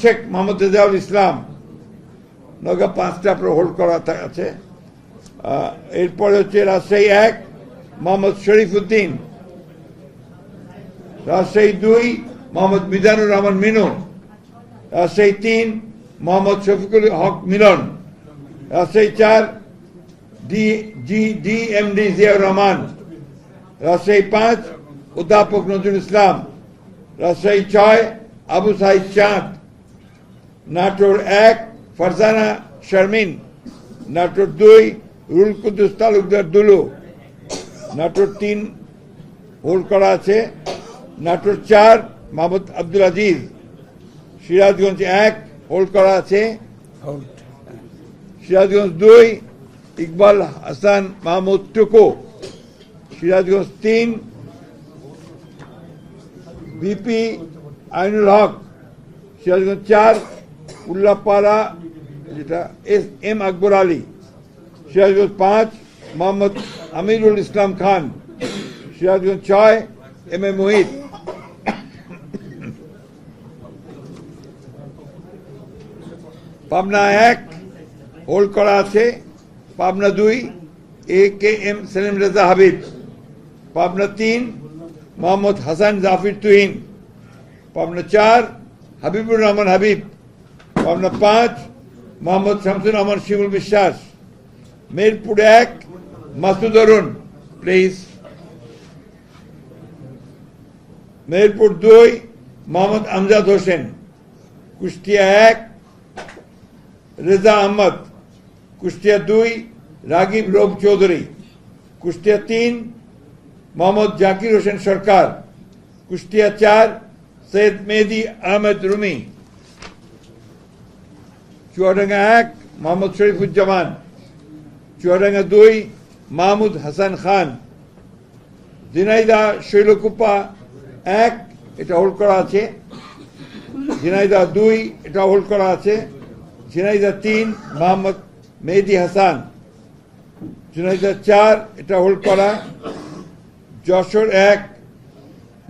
শেখ মোহাম্মদ রেজাউল ইসলাম। নওগাঁ পাঁচটা আপনার হোল্ড করা আছে। এরপরে হচ্ছে রাজশাহী এক, মোহাম্মদ শরীফ উদ্দিন রাজশাহী দুই, মোহাম্মদ মিজানুর রহমান মিনু। রাজশাহী তিন, মোহাম্মদ শফিকুল হক মিলন। রাজশাহী চার, D, G D M D Ziaur Rahman. Rajshahi পাঁচ অধ্যাপক নজরুল ইসলাম। রাজশাহী ছয় আবু সাইদ চাঁদ নাটোর এক ফারজানা শারমিন নাটোর দুই রুল কুদ্দুস তালুকদার দুলু নাটোর তিন হোল্ড করা আছে নাটোর চার মাহমুদ আব্দুল আজিজ সিরাজগঞ্জ এক হোল্ড করা আছে সিরাজগঞ্জ দুই ইকবাল হাসান মাহমুদ টুকু সিরাজগঞ্জ তিন ভিপি আইনুল হক, সিরাজগঞ্জ চার, উল্লাপাড়া, যেটা এস এম আকবর আলী, সিরাজগঞ্জ পাঁচ, মোহাম্মদ আমিরুল ইসলাম খান, সিরাজগঞ্জ ছয়, এম এ মোহিত। পাবনা এক, হোল্ড করা আছে। পাবনা দুই, A K M Selim Reza Habib. Pabna তিন, মোহাম্মদ হাসান জাফির তুহিন। পাবনা চার, হাবিবুর রহমান হাবিব, পাবনা পাঁচ, মোহাম্মদ শামসুর রহমান, শিমুল বিশ্বাস। মেরপুর এক, মাসুদ অরুণ প্লিজ মেহেরপুর দুই, মোহাম্মদ আমজাদ হোসেন, কুষ্টিয়া এক, রেজা আহমদ, কুষ্টিয়া দুই, রাগিব রব চৌধুরী। কুষ্টিয়া তিন, মোহাম্মদ জাকির হোসেন সরকার, কুষ্টিয়া চার সৈয়দ মেহেদি আহমেদ রুমি চুয়াডাঙ্গা এক, মোহাম্মদ শরীফুজ্জামান। চুয়াডাঙ্গা দুই, মাহমুদ হাসান খান। ঝিনাইদা শৈলকুপা এক, এটা হোল্ড করা আছে। ঝিনাইদা দুই, এটা হোল্ড করা আছে। ঝিনাইদা তিন, মোহাম্মদ মেহেদি হাসান। ঝিনাইদা চার, এটা হোল্ড করা। যশোর এক,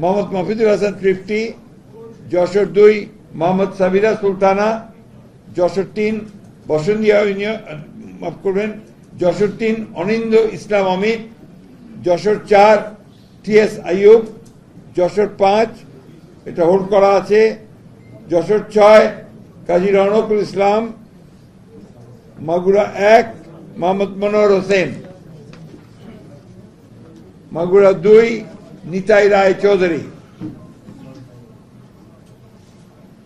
মোহাম্মদ মফিদুল হাসান ফিফটি। যশোর দুই, মোহাম্মদ সাবিরা সুলতানা, যশোর তিন বসন্তিয়া ইউনিয়ন, মাফ করবেন, যশোর তিন, অনিন্দ ইসলাম অমিত, যশোর চার, টি এস আইয়ুব, যশোর পাঁচ, এটা হোল্ড করা আছে, যশোর ছয়, কাজী রনকুল ইসলাম, মাগুরা এক, মোহাম্মদ মনোহর হোসেন। মাগুরা দুই, নিতাই রায় চৌধুরী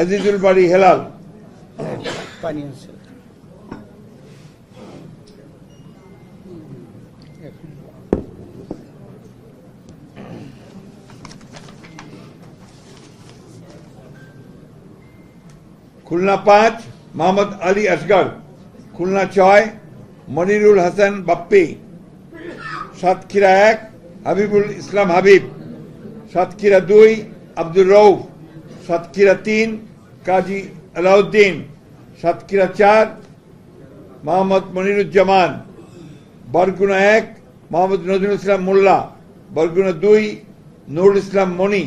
আজিজুল বাড়ি হেলাল। খুলনা পাঁচ মোহাম্মদ আলী আসগর খুলনা ছয় মনিরুল হাসান বাপ্পি। সাতক্ষীরা এক হাবিবুল ইসলাম হাবিব। সাতক্ষীরা দুই আব্দুর রৌফ সাতক্ষীরা তিন কাজী আলাউদ্দিন সাতক্ষীরা চার, মোহাম্মদ মনিরুজ্জামান, বরগুনা এক, মোহাম্মদ নজরুল ইসলাম মোল্লা, বরগুনা দুই, নুরুল ইসলাম মনি।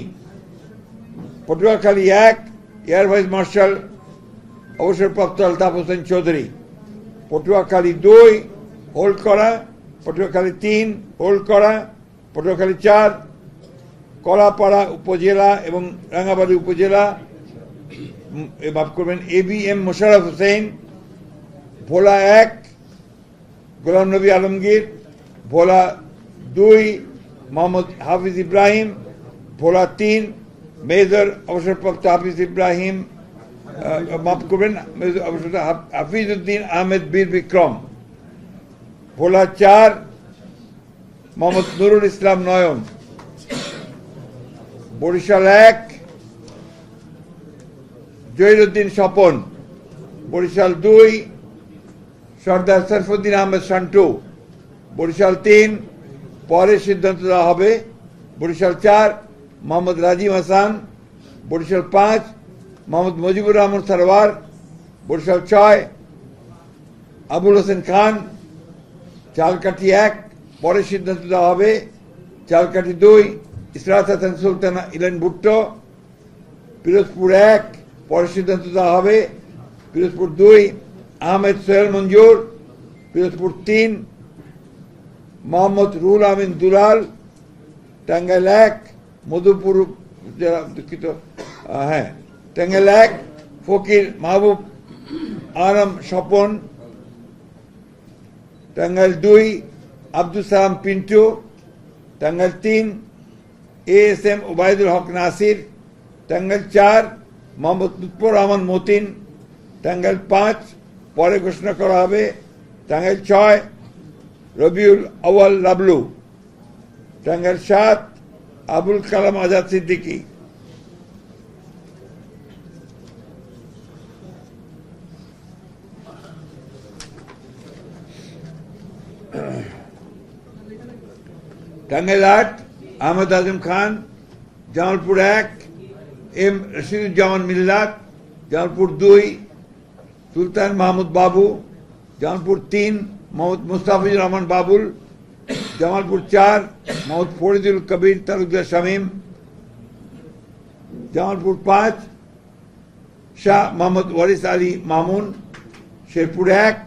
পটুয়াখালী এক, এয়ার ভাইস মার্শাল অবসরপ্রাপ্ত আলতাফ হোসেন চৌধুরী। পটুয়াখালী দুই হোল্ড করা পটুয়াখালী তিন হোল্ড করা পটুয়াখালী চার, কলাপাড়া উপজেলা এবং রাঙ্গাবাড়ি উপজেলা মাফ করবেন A B M Mosharraf Hossain, Bhola এক, গোলাম নবী আলমগীর, ভোলা দুই, মোহাম্মদ হাফিজ ইব্রাহিম, ভোলা তিন, মেজর অবসরপ্রাপ্ত হাফিজ ইব্রাহিম মাফ করবেন হাফিজ উদ্দিন আহমেদ বীর বিক্রম, ভোলা চার, মোহাম্মদ নুরুল ইসলাম নয়ন, বরিশাল এক জহিরুদ্দিন স্বপন, বরিশাল দুই, সর্দার সরফুদ্দিন আহমেদ শান্টু বরিশাল তিন, পরে সিদ্ধান্ত দেওয়া হবে, বরিশাল চার, মোহাম্মদ রাজিম হাসান, বরিশাল পাঁচ, মোহাম্মদ মুজিবুর রহমান সারওয়ার বরিশাল ছয়, আবুল হোসেন খান, চালকাঠি এক, পরে সিদ্ধান্ত দেওয়া হবে, চালকাঠি দুই, ইসরাত হাসান সুলতানা ইলেন ভুট্টো, পিরোজপুর এক পরে সিদ্ধান্ত দেওয়া হবে, পিরোজপুর দুই, আহমেদ সোহেল মঞ্জুর, পিরোজপুর তিন, মোহাম্মদ রুল আমিন দুলাল টাঙ্গাইল এক, মধুপুর দুঃখিত হ্যাঁ টাঙ্গাইল এক, ফকির মাহবুব আরাম স্বপন টাঙ্গাইল দুই, আব্দুল সালাম পিন্টু টাঙ্গাইল তিন, A S M Obaidul Haque Nasir Tangail চার মোহাম্মদ লুৎফর রহমান মতিন, টাঙ্গাইল পাঁচ, পরে ঘোষণা করা হবে টাঙ্গাইল ছয়, রবিউল আওয়াল লাবলু, টাঙ্গাইল সাত, আবুল কালাম আজাদ সিদ্দিকী। টাঙ্গাইল আট, আহমেদ আজম খান, জামালপুর এক এম রশিদুজ্জামান মিল্লাত জামালপুর দুই, সুলতান মাহমুদ বাবু জামালপুর তিন, মোহাম্মদ মুস্তাফিজুর রহমান বাবুল, জামালপুর চার, মোহাম্মদ ফরিদুল কবির তালুকদার শামীম, জামালপুর পাঁচ, শাহ মোহাম্মদ ওয়ারিস আলী মামুন, শেরপুর এক,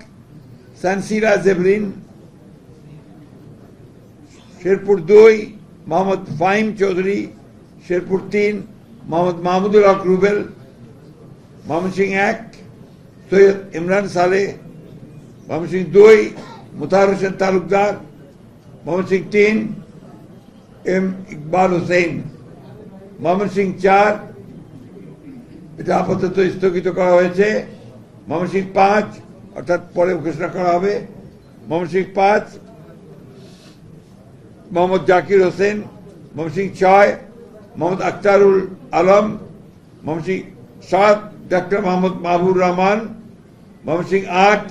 সানসিরা জেবরিন শেরপুর দুই, মোহাম্মদ ফাহিম চৌধুরী, শেরপুর তিন মোহাম্মদ মাহমুদুল হক রুবেল ময়মনসিং এক, সৈয়দ ইমরান সালে ময়মনসিং দুই, মুতাহার হোসেন তালুকদার ময়মনসিং তিন, এম ইকবাল হোসেন। ময়মনসিং চার, এটা আপাতত স্থগিত করা হয়েছে। ময়মনসিং পাঁচ, অর্থাৎ পরে ঘোষণা করা হবে। ময়মনসিং পাঁচ, মোহাম্মদ জাকির হোসেন। মমসিং ছয়, মোহাম্মদ আখতারুল আলম মমসিং সাত ডক্টর মোহাম্মদ মাহবুর রহমান মমসিং আট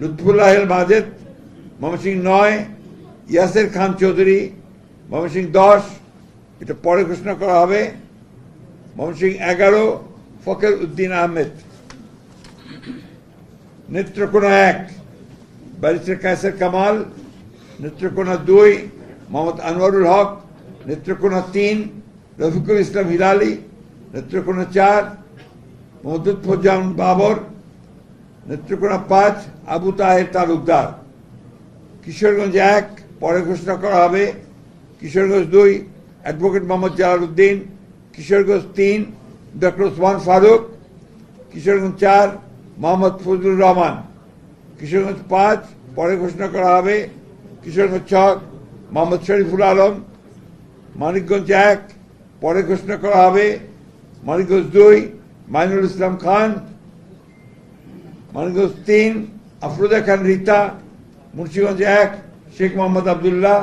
লুৎফুল্লাহ মাজেদ মমসিং নয় ইয়াসের খান চৌধুরী মমসিং দশ এটা পরে ঘোষণা করা হবে। মমসিং এগারো ফকের উদ্দিন আহমেদ। নেত্রকোনা এক, ব্যারিস্টার কায়সার কামাল। নেত্রকোনা দুই, মোহাম্মদ আনোয়ারুল হক। নেত্রকোনা তিন রফিকুল ইসলাম হিলালি, নেত্রকোনা চার মোহাম্মদ লুৎফুজ্জামান বাবর, নেত্রকোনা পাঁচ, আবু তাহের তালুকদার। কিশোরগঞ্জ এক, পরে ঘোষণা করা হবে। কিশোরগঞ্জ দুই, অ্যাডভোকেট মোহাম্মদ জালালউদ্দিন কিশোরগঞ্জ তিন, ডক্টর ওসমান ফারুক। কিশোরগঞ্জ চার, মোহাম্মদ ফজলুর রহমান। কিশোরগঞ্জ পাঁচ, পরে ঘোষণা করা হবে। কিশোরগঞ্জ ছক মোহাম্মদ শরীফুল আলম। মানিকগঞ্জ এক পরে ঘোষণা করা হবে মানিকগঞ্জ দুই, মাইনুল ইসলাম খান, মানিকগঞ্জ তিন, আফরোজা খান রীতা, মুন্সিগঞ্জ এক, শেখ মোহাম্মদ আবদুল্লাহ।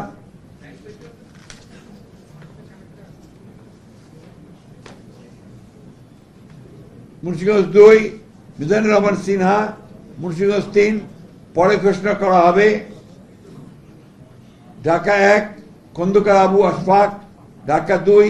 মুন্সিগঞ্জ দুই, মিজানুর রহমান সিনহা, মুন্সিগঞ্জ তিন, পরে ঘোষণা করা হবে। ঢাকা এক, খন্দকার আবু আশফাক, ঢাকা দুই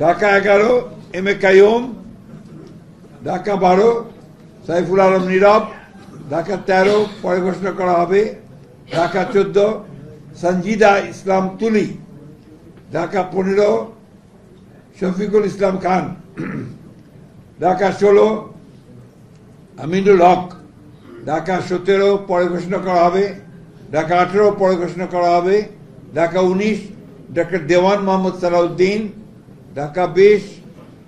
ঢাকা এগারো, এম এ কাইম ঢাকা বারো, সাইফুল আলম নীরব, ঢাকা তেরো, পরে ঘোষণা করা হবে, ঢাকা চোদ্দ সঞ্জিদা ইসলাম তুলি, ঢাকা পনেরো, শফিকুল ইসলাম খান, ঢাকা ষোলো, আমিনুল হক, ঢাকা সতেরো, পরে ঘোষণা করা হবে, ঢাকা আঠেরো, পরে ঘোষণা করা হবে, ঢাকা উনিশ, ডক্টর দেওয়ান মোহাম্মদ সালাউদ্দিন ঢাকা বিশ,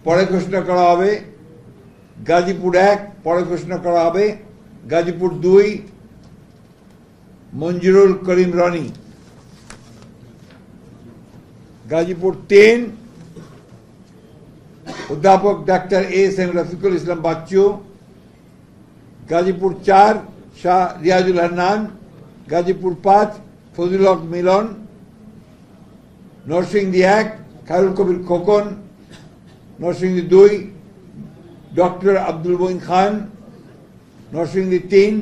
পরে ঘোষণা করা হবে। গাজীপুর এক, পরে ঘোষণা করা হবে। গাজীপুর দুই, মঞ্জুরুল করিম রনি। গাজীপুর তিন, অধ্যাপক doctor S M Rafiqul Islam Bachchu. Gazipur চার, শাহ রিয়াজুল হান্নান। গাজীপুর পাঁচ, ফজলুল হক মিলন। নরসিংদী এক খায়রুল কবির খোকন, নরসিংদী দুই, ডক্টর আব্দুল মঈন খান, নরসিংদী তিন,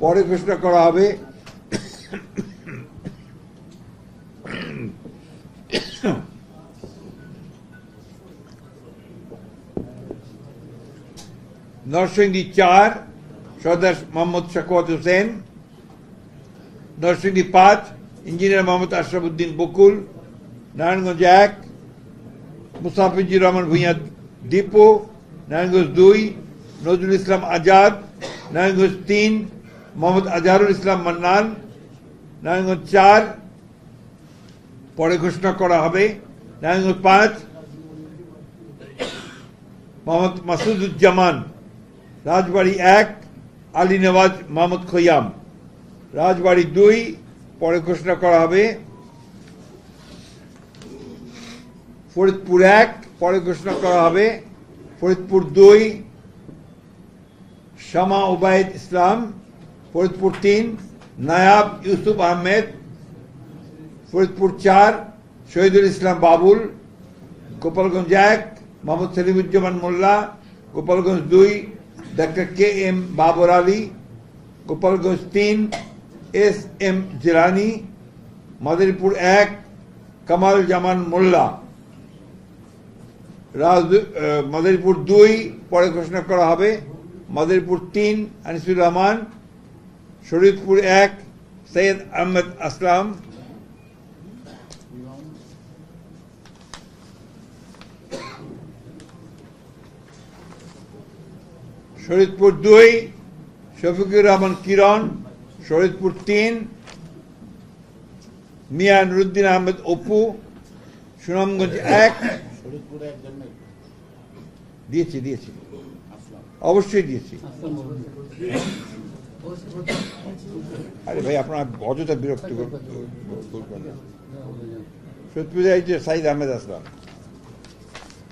পরে ঘোষণা করা হবে। নরসিংদী চার, সর্দার মোহাম্মদ শাকওয়াত হোসেন। নরসিংদী পাঁচ, ইঞ্জিনিয়ার মোহাম্মদ আশরাফুদ্দিন বকুল। নারায়ণগঞ্জ এক মুসাফিজুর রহমান ভূঁইয়া দীপু, নারায়ণগঞ্জ দুই, নজরুল ইসলাম আজাদ, নারায়ণগঞ্জ তিন, মোহাম্মদ আজহারুল ইসলাম মান্নান, নারায়ণগঞ্জ চার, পরে ঘোষণা করা হবে, নারায়ণগঞ্জ পাঁচ, মোহাম্মদ মাসুদুজ্জামান, রাজবাড়ী এক, আলী নওয়াজ মোহাম্মদ খৈয়াম। রাজবাড়ী দুই, পরে ঘোষণা করা হবে ফরিদপুর এক, পরে ঘোষণা করা হবে ফরিদপুর দুই, শামা ওবায়দ ইসলাম, ফরিদপুর তিন, নায়াব ইউসুফ আহমেদ, ফরিদপুর চার, শহীদুল ইসলাম বাবুল, গোপালগঞ্জ এক, মোহাম্মদ সেলিমুজ্জামান মোল্লা, গোপালগঞ্জ দুই, doctor K M Babar Ali, Gopalganj তিন, এস এম জিলানি, মাদারীপুর এক, কামাল জামান মোল্লা। মাদারীপুর দুই, পরে ঘোষণা করা হবে। মাদারীপুর তিন, আনিসুর রহমান। শরীদপুর এক, সৈয়দ আহমেদ আসলাম। শরীদপুর দুই, শফিকুর রহমান কিরণ। শরীদপুর তিন, মিয়া নুরুদ্দিন আহমেদ অপু। সুনামগঞ্জ এক ফরিদপুরে দিয়েছি দিয়েছি। অবশ্যই দিয়েছি। আরে ভাই আপনার অযথা বিরক্ত করবেন সত্যি এই যে সাইদ আহমেদ আসলাম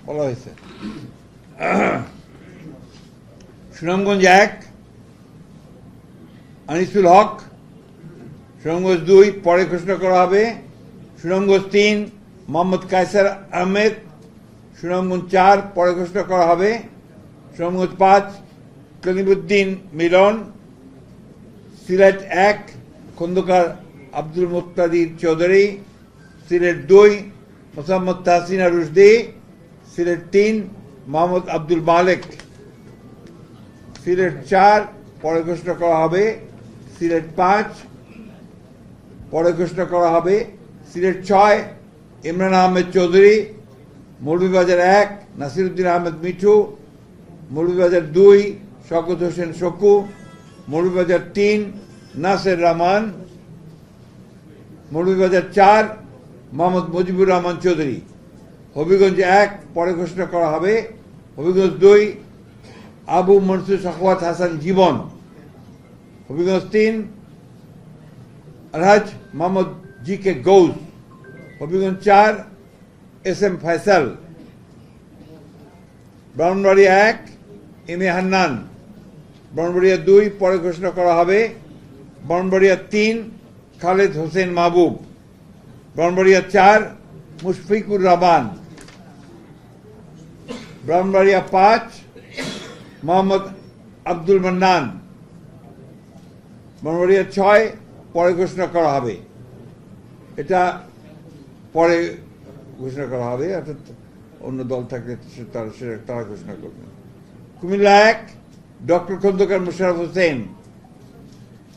বলা হয়েছে। সুনামগঞ্জ এক আনিসুল হক সুনামগঞ্জ দুই পরে ঘোষণা করা হবে। সুনামগঞ্জ তিন মোহাম্মদ কায়সার আহমেদ সুনামগঞ্জ চার, পরে ঘোষণা করা হবে। সুনামগঞ্জ পাঁচ কলিমুদ্দিন মিলন, সিলেট এক, খন্দকার আব্দুল মুক্তাদির চৌধুরী, সিলেট দুই, মোসাম্মদ তাহসিনা রুশদি, সিলেট তিন, মোহাম্মদ আব্দুল মালেক। সিলেট চার, পরে ঘোষণা করা হবে। সিলেট পাঁচ, পরে ঘোষণা করা হবে। সিলেট ছয়, ইমরান আহমেদ চৌধুরী মৌলভীবাজার এক, নাসিরুদ্দিন আহমেদ মিঠু, মৌলভীবাজার দুই শকত হোসেন শকু, মৌলভীবাজার তিন, নাসের রহমান মৌলভীবাজার চার, মোহাম্মদ মুজিবুর রহমান চৌধুরী। হবিগঞ্জ এক, পরে ঘোষণা করা হবে। হবিগঞ্জ দুই, আবু মনসুর সাখওয়াত হাসান জীবন। হবিগঞ্জ তিন, রাজ মোহাম্মদ জি কে গৌস। হবিগঞ্জ চার এস এম ফয়সাল। ব্রাহ্মণবাড়িয়া এক এম হান্নান। ব্রাহ্মণবাড়িয়া দুই, পরে ঘোষণা করা হবে। ব্রাহ্মণবাড়িয়া তিন, খালেদ হোসেন মাহবুব। ব্রাহ্মণবাড়িয়া চার, মুশফিকুর রহমান। ব্রাহ্মণবাড়িয়া পাঁচ, মোহাম্মদ আব্দুল মান্নান। ব্রাহ্মণবাড়িয়া ছয়, পরে ঘোষণা করা হবে। এটা পরে ঘোষণা করা হবে অর্থাৎ অন্য দল থাকলে তারা সে- তারা ঘোষণা করবে। কুমিল্লা এক, ডক্টর খন্দকার মুশারফ হোসেন।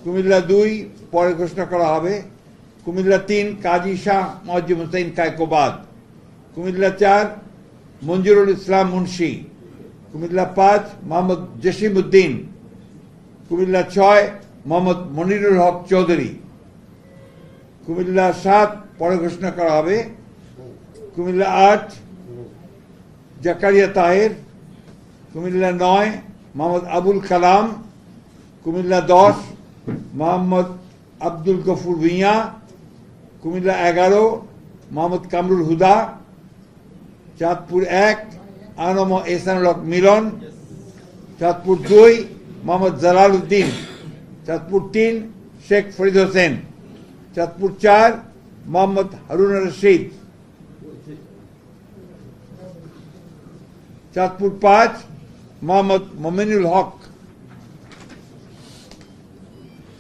কুমিল্লা দুই, পরে ঘোষণা করা হবে। কুমিল্লা তিন, কাজী শাহ মজিম হোসেন কায়কোবাদ কুমিল্লা চার, মঞ্জুরুল ইসলাম মুন্সি। কুমিল্লা পাঁচ, মোহাম্মদ জসিম উদ্দিন। কুমিল্লা ছয়, মোহাম্মদ মনিরুল হক চৌধুরী। কুমিল্লা সাত, পরে ঘোষণা করা হবে। কুমিল্লা আট, জাকারিয়া তাহের, কুমিল্লা নয়, মোহাম্মদ আবুল কালাম, কুমিল্লা দশ, মোহাম্মদ আব্দুল গফুর ভুঁইয়া, কুমিল্লা এগারো, মোহাম্মদ কামরুল হুদা, চাঁদপুর এক, আনম এসানুল মিলন, চাঁদপুর দুই, মোহাম্মদ জালাল উদ্দিন চাঁদপুর তিন, শেখ ফরিদ হোসেন, চাঁদপুর চার, মোহাম্মদ হারুন রশিদ। চাঁদপুর পাঁচ, মোহাম্মদ মমিনুল হক।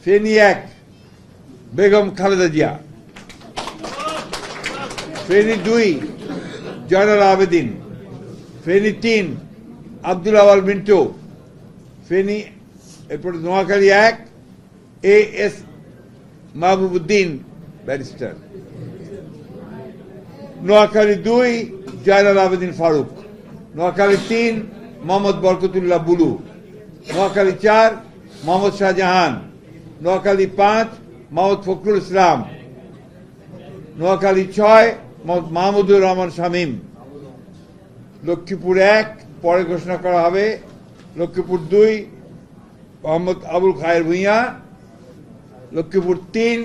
ফেনী এক, বেগম খালেদা জিয়া। ফেনী দুই, জয়নাল আবেদিন। ফেনী তিন, আব্দুল আওয়াল মিন্টু। ফেনী, এরপর নোয়াখালী এক A S Mahbubuddin barrister. Noakhali দুই, জয়নাল আবেদিন ফারুক। নোয়াখালী তিন, মোহাম্মদ বরকতুল্লাহ বুলু। নোয়াখালী চার, মোহাম্মদ শাহজাহান। নোয়াখালী পাঁচ, মোহাম্মদ ফখরুল ইসলাম। নোয়াখালী ছয় মাহমুদুর রহমান শামীম। লক্ষ্মীপুর এক, পরে ঘোষণা করা হবে। লক্ষ্মীপুর দুই, মোহাম্মদ আবুল খায়ের ভূঁইয়া। লক্ষ্মীপুর তিন,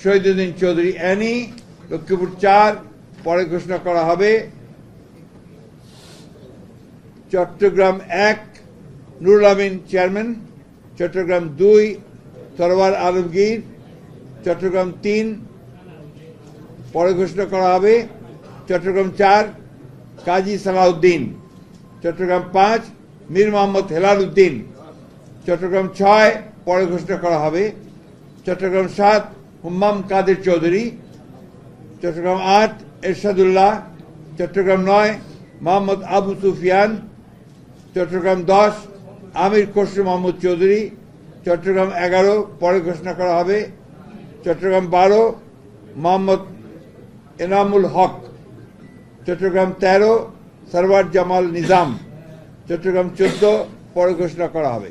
শহীদুদ্দিন চৌধুরী অ্যানি। লক্ষ্মীপুর চার, পরে ঘোষণা করা হবে। চট্টগ্রাম এক, নুরুল আমিন চেয়ারম্যান, চট্টগ্রাম দুই সরওয়ার আলমগীর, চট্টগ্রাম তিন, পরে ঘোষণা করা হবে, চট্টগ্রাম চার, কাজী সালাউদ্দিন, চট্টগ্রাম পাঁচ, মীর মোহাম্মদ হেলাল উদ্দিন চট্টগ্রাম ছয়, পরে ঘোষণা করা হবে, চট্টগ্রাম সাত, হুম্মাম কাদের চৌধুরী, চট্টগ্রাম আট, এরশাদুল্লাহ, চট্টগ্রাম নয়, মোহাম্মদ আবু সুফিয়ান চট্টগ্রাম দশ, আমির খসরু মোহাম্মদ চৌধুরী, চট্টগ্রাম এগারো, পরে ঘোষণা করা হবে। চট্টগ্রাম বারো, মোহাম্মদ এনামুল হক। চট্টগ্রাম তেরো, সরওয়ার জামাল নিজাম। চট্টগ্রাম চোদ্দ, পরে ঘোষণা করা হবে।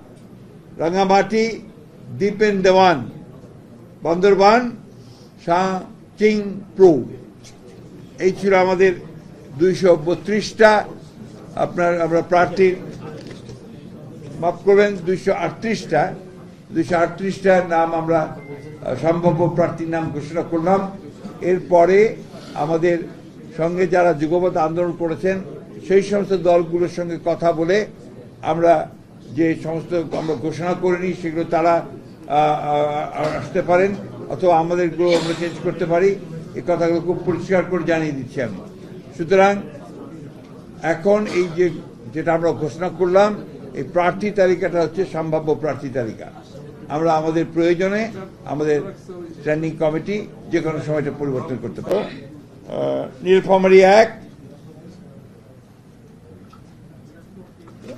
রাঙ্গামাটি দীপেন দেওয়ান, বান্দরবান শাহ চিং প্রু। এই ছিল আমাদের দুইশো বত্রিশটা। আপনার, আমরা প্রার্থীর মাফ করবেন, দুইশো আটত্রিশটা। দুইশো আটত্রিশটা নাম আমরা সম্ভাব্য প্রার্থীর নাম ঘোষণা করলাম। এরপরে আমাদের সঙ্গে যারা যুগপথ আন্দোলন করেছেন, সেই সমস্ত দলগুলোর সঙ্গে কথা বলে আমরা যে সমস্ত আমরা ঘোষণা করিনি সেগুলো তারা আসতে পারেন, অথবা আমাদেরগুলো আমরা চেঞ্জ করতে পারি। এই কথাগুলো খুব পরিষ্কার করে জানিয়ে দিচ্ছি আমি। সুতরাং, এখন এই যে, যেটা আমরা ঘোষণা করলাম, এই প্রার্থী তালিকাটা হচ্ছে সম্ভাব্য প্রার্থী তালিকা। আমরা আমাদের প্রয়োজনে আমাদের স্ট্যান্ডিং কমিটি যে কোনো সময়টা পরিবর্তন করতে পারব। নীলফামারী এক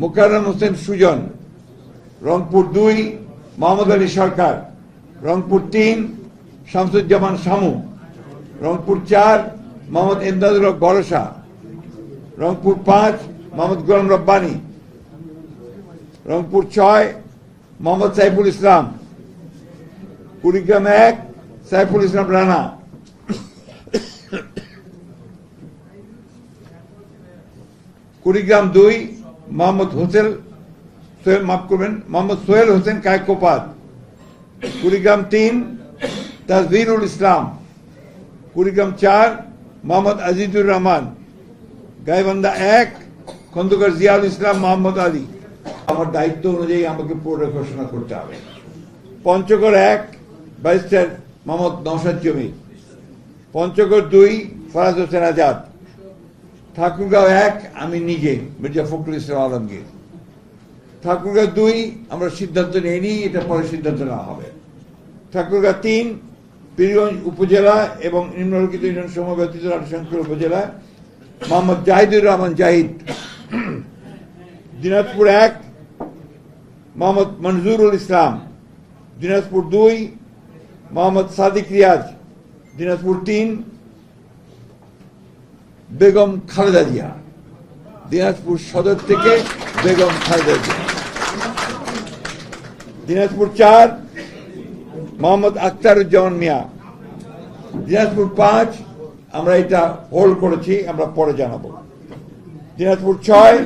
মোকাররম হোসেন সুজন, রংপুর দুই, মোহাম্মদ আলী সরকার, রংপুর তিন, শামসুজ্জামান শামু, রংপুর চার, মোহাম্মদ এমদাদুল হক বরসা রংপুর পাঁচ, মোহাম্মদ গোলাম রব্বানী, রংপুর ছয়, মোহাম্মদ সাইফুল ইসলাম, কুড়িগ্রাম এক, সাইফুল ইসলাম রানা। কুড়িগ্রাম দুই মোহাম্মদ হোসেন সোহেল, মাফ করবেন, মোহাম্মদ সোহেল হোসেন কায়কোপাত কুড়িগ্রাম তিন তাজবিরুল ইসলাম। কুড়িগ্রাম চার, মোহাম্মদ আজিজুর রহমান। গাইবান্ধা এক, খন্দকার জিয়াউল ইসলাম, মোহাম্মদ আলী। আমার দায়িত্ব অনুযায়ী আমাকে পৌর ঘোষণা করতে হবে। পঞ্চগড় এক, ব্যারিস্টার মোহাম্মদ নওশাদ জমি। পঞ্চগড় দুই, ফরাজ হোসেন আজাদ। ঠাকুরগাঁও এক, আমি নিজে, মির্জা ফখরুল ইসলাম আলমগীর। ঠাকুরগাঁও দুই, আমরা সিদ্ধান্ত নিইনি, এটা পরে সিদ্ধান্ত নেওয়া হবে। ঠাকুরগাঁও তিন, পীরগঞ্জ উপজেলা এবং নিম্নলিখিত ইউনিয়ন সমূহ ব্যতীত রাজশঙ্কর উপজেলা, মোহাম্মদ জাহিদুর রহমান জাহিদ। দিনাজপুর এক, মোহাম্মদ মনজুরুল ইসলাম। দিনাজপুর দুই, মোহাম্মদ সাদিক রিয়াজ। দিনাজপুর তিন বেগম খালেদা জিয়া, দিনাজপুর সদর থেকে বেগম খালেদা জিয়া। দিনাজপুর চার, মোহাম্মদ আখতারুজ্জামান মিয়া। দিনাজপুর পাঁচ, আমরা এটা হোল্ড করেছি, আমরা পরে জানাব। দিনাজপুর ছয়,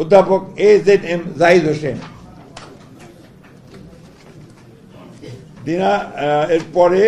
অধ্যাপক A Z M Zahid Hossain. Dina এরপরে